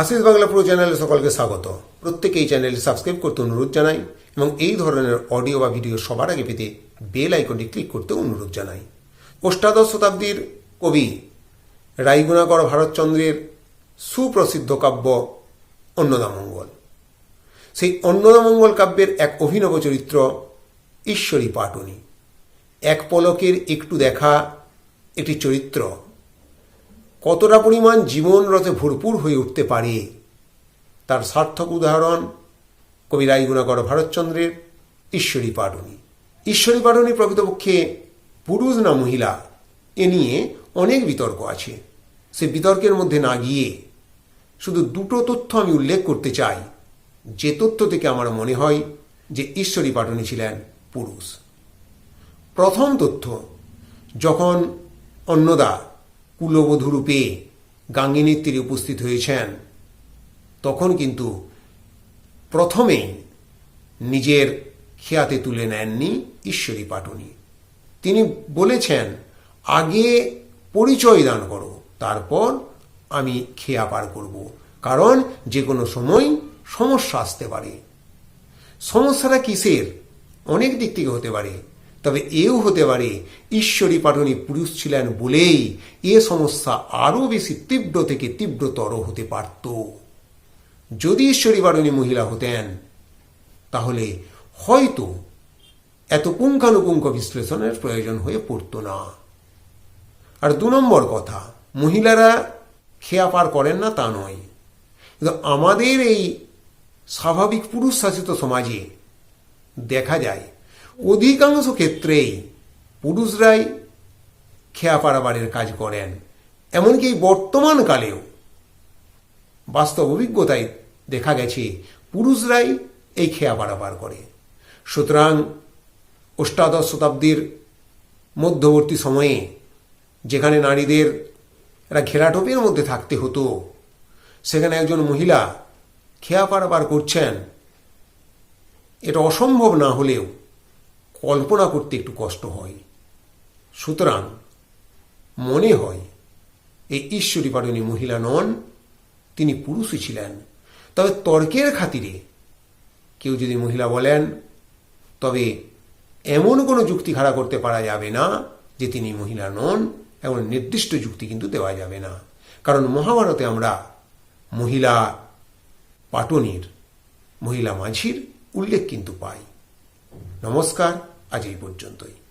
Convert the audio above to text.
Ashis Bangla pro চ্যানেলে সকলকে স্বাগত। প্রত্যেকে এই চ্যানেলে সাবস্ক্রাইব করতে অনুরোধ জানাই এবং এই ধরনের অডিও বা ভিডিও সবার আগে পেতে বেল আইকনটি ক্লিক করতে অনুরোধ জানাই। অষ্টাদশ শতাব্দীর কবি রাইগুণাকর ভারতচন্দ্রের সুপ্রসিদ্ধ কাব্য অন্নদামঙ্গল। সেই অন্নদামঙ্গল কাব্যের এক অভিনব চরিত্র ঈশ্বরী পাটনি। এক পলকের একটু দেখা, একটি চরিত্র কতটা পরিমাণ জীবন রথে ভরপুর হয়ে উঠতে পারে? তার সার্থক উদাহরণ, কবি রায়গুণাকর ভারতচন্দ্রের ঈশ্বরী পাটনি ঈশ্বরী পাটনি প্রকৃতপক্ষে পুরুষ না মহিলা, এ নিয়ে অনেক বিতর্ক আছে। সে বিতর্কের মধ্যে না গিয়ে শুধু দুটো তথ্য আমি উল্লেখ করতে চাই। যে তথ্য থেকে আমার মনে হয় যে ঈশ্বরী পাটনি ছিলেন পুরুষ। প্রথম তথ্য, যখন অন্নদা কুলবধূ রূপে গাঙ্গিনীর তীরে উপস্থিত হয়েছেন। তখন কিন্তু প্রথমেই নিজের খেয়াতে তুলে নেননি ঈশ্বরী পাটনি। তিনি বলেছেন, আগে পরিচয় দান করো, তারপর আমি খেয়া পার করব, কারণ যে কোনো সময় সমস্যা আসতে পারে। সমস্যাটা কিসের? অনেক দিক থেকে হতে পারে। তবে এও হতে পারে, ঈশ্বরী পাটনি পুরুষ ছিলেন বলেই এ সমস্যা আরও বেশি তীব্র থেকে তীব্রতর হতে পারত। যদি ঈশ্বরী পাটনি মহিলা হতেন, তাহলে হয়তো এত পুঙ্খানুপুঙ্খ বিশ্লেষণের প্রয়োজন হয়ে পড়তো না। আর দু নম্বর কথা, মহিলারা খেয়া পার করেন না তা নয়। কিন্তু আমাদের এই স্বাভাবিক পুরুষ শাসিত সমাজে দেখা যায় অধিকাংশ ক্ষেত্রেই পুরুষরাই খেয়া পারাবারের কাজ করেন, এমনকি এই বর্তমান কালেও। বাস্তব অভিজ্ঞতায় দেখা গেছে, পুরুষরাই এই খেয়া পারাবার করে। সুতরাং অষ্টাদশ শতাব্দীর মধ্যবর্তী সময়ে যেখানে নারীদের একটা ঘেরাটোপের মধ্যে থাকতে হতো, সেখানে একজন মহিলা খেয়া পারাবার করছেন, এটা অসম্ভব না হলেও কল্পনা করতে একটু কষ্ট হয়। সুতরাং মনে হয়, এই ঈশ্বরী পাটনী মহিলা নন, তিনি পুরুষই ছিলেন। তবে তর্কের খাতিরে কেউ যদি মহিলা বলেন, তবে এমন কোনো যুক্তি খাড়া করতে পারা যাবে না যে তিনি মহিলা নন, এমন নির্দিষ্ট যুক্তি কিন্তু দেওয়া যাবে না। কারণ মহাভারতে আমরা মহিলা পাটনির, মহিলা মাঝির উল্লেখ কিন্তু পাই। নমস্কার। আজ এই পর্যন্তই।